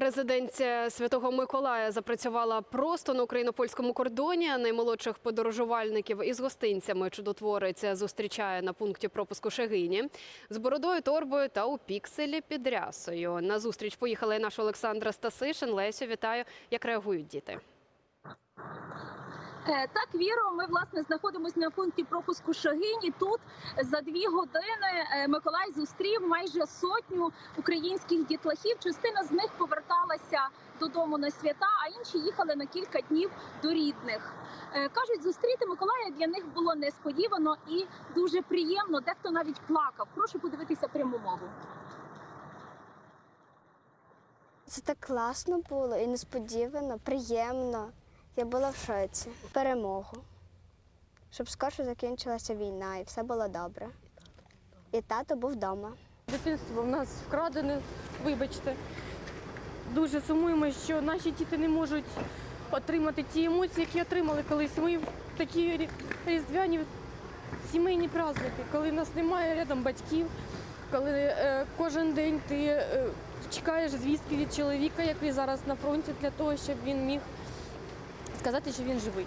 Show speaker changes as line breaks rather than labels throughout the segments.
Резиденція Святого Миколая запрацювала просто на україно-польському кордоні. Наймолодших подорожувальників із гостинцями чудотворець зустрічає на пункті пропуску Шегині з бородою, торбою та у пікселі під рясою. На зустріч поїхала і наша Олександра Стасишин. Лесю, вітаю. Як реагують діти?
Е, Так, Віро, ми власне знаходимося на пункті пропуску Шагині. Тут за дві години е, Миколай зустрів майже сотню українських дітлахів. Частина з них поверталася додому на свята, а інші їхали на кілька днів до рідних. Е, Кажуть, зустріти Миколая для них було несподівано і дуже приємно. Дехто навіть плакав. Прошу подивитися пряму мову.
Це так класно було і несподівано, приємно. Я була в шоці. Перемогу. Щоб скорше закінчилася війна і все було добре. І тато був вдома.
Дитинство в нас вкрадене, вибачте. Дуже сумуємо, що наші діти не можуть отримати ті емоції, які отримали колись. Ми в такі різдвяні сімейні праздники, коли нас немає рядом батьків, коли е, кожен день ти е, чекаєш звістки від чоловіка, який зараз на фронті, для того, щоб він міг сказати, що він живий.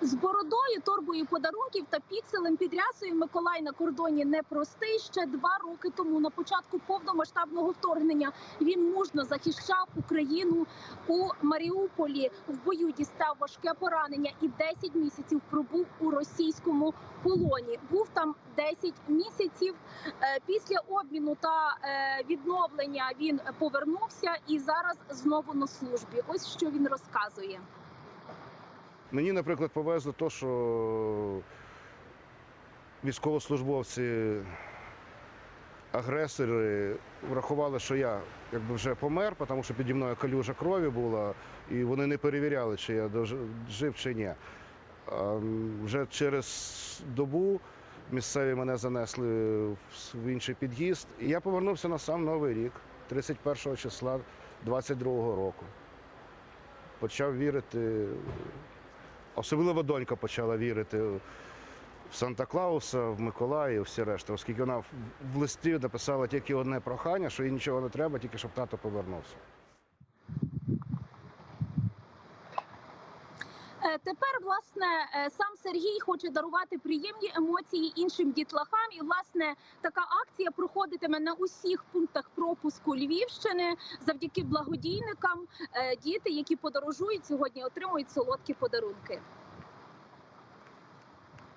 З бородою, торбою подарунків та пікселем під рясою Миколай на кордоні непростий. Ще два роки тому, на початку повномасштабного вторгнення, він мужно захищав Україну у Маріуполі. В бою дістав важке поранення і 10 місяців пробув у російському полоні. Був там 10 місяців. Е, Після обміну та е, відновлення він повернувся і зараз знову на службі. Ось що він розказує.
Мені, наприклад, повезло те, що військовослужбовці, агресори врахували, що я якби вже помер, тому що піді мною калюжа крові була, і вони не перевіряли, чи я жив чи ні. А вже через добу місцеві мене занесли в інший під'їзд. І я повернувся на сам Новий рік, 31 числа 22-го року. Почав вірити Особливо донька почала вірити в Санта-Клауса, в Миколая всі решта, оскільки вона в листі написала тільки одне прохання, що їй нічого не треба, тільки щоб тато повернувся.
Тепер власне е, сам Сергій хоче дарувати приємні емоції іншим дітлахам. І власне така акція проходитиме на усіх пунктах пропуску Львівщини завдяки благодійникам. Е, Діти, які подорожують сьогодні, отримують солодкі подарунки.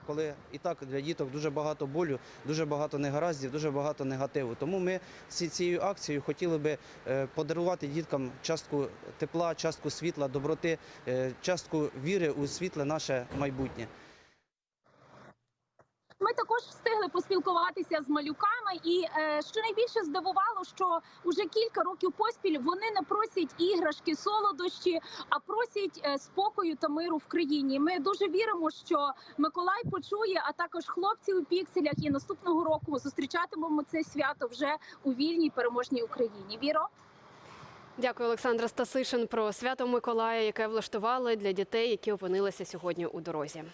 Коли і так для діток дуже багато болю, дуже багато негараздів, дуже багато негативу. Тому ми ці- цією акцією хотіли би е, подарувати діткам частку тепла, частку світла, доброти, е, частку віри у світле наше майбутнє.
Ми також встигли поспілкуватися з малюками, і е, що найбільше здивувало, що уже кілька років поспіль вони не просять іграшки, солодощі, а просять е, спокою та миру в країні. Ми дуже віримо, що Миколай почує, а також хлопці у пікселях. І наступного року зустрічатимемо це свято вже у вільній переможній Україні. Віро.
Дякую, Олександра Стасишин, про свято Миколая, яке влаштували для дітей, які опинилися сьогодні у дорозі.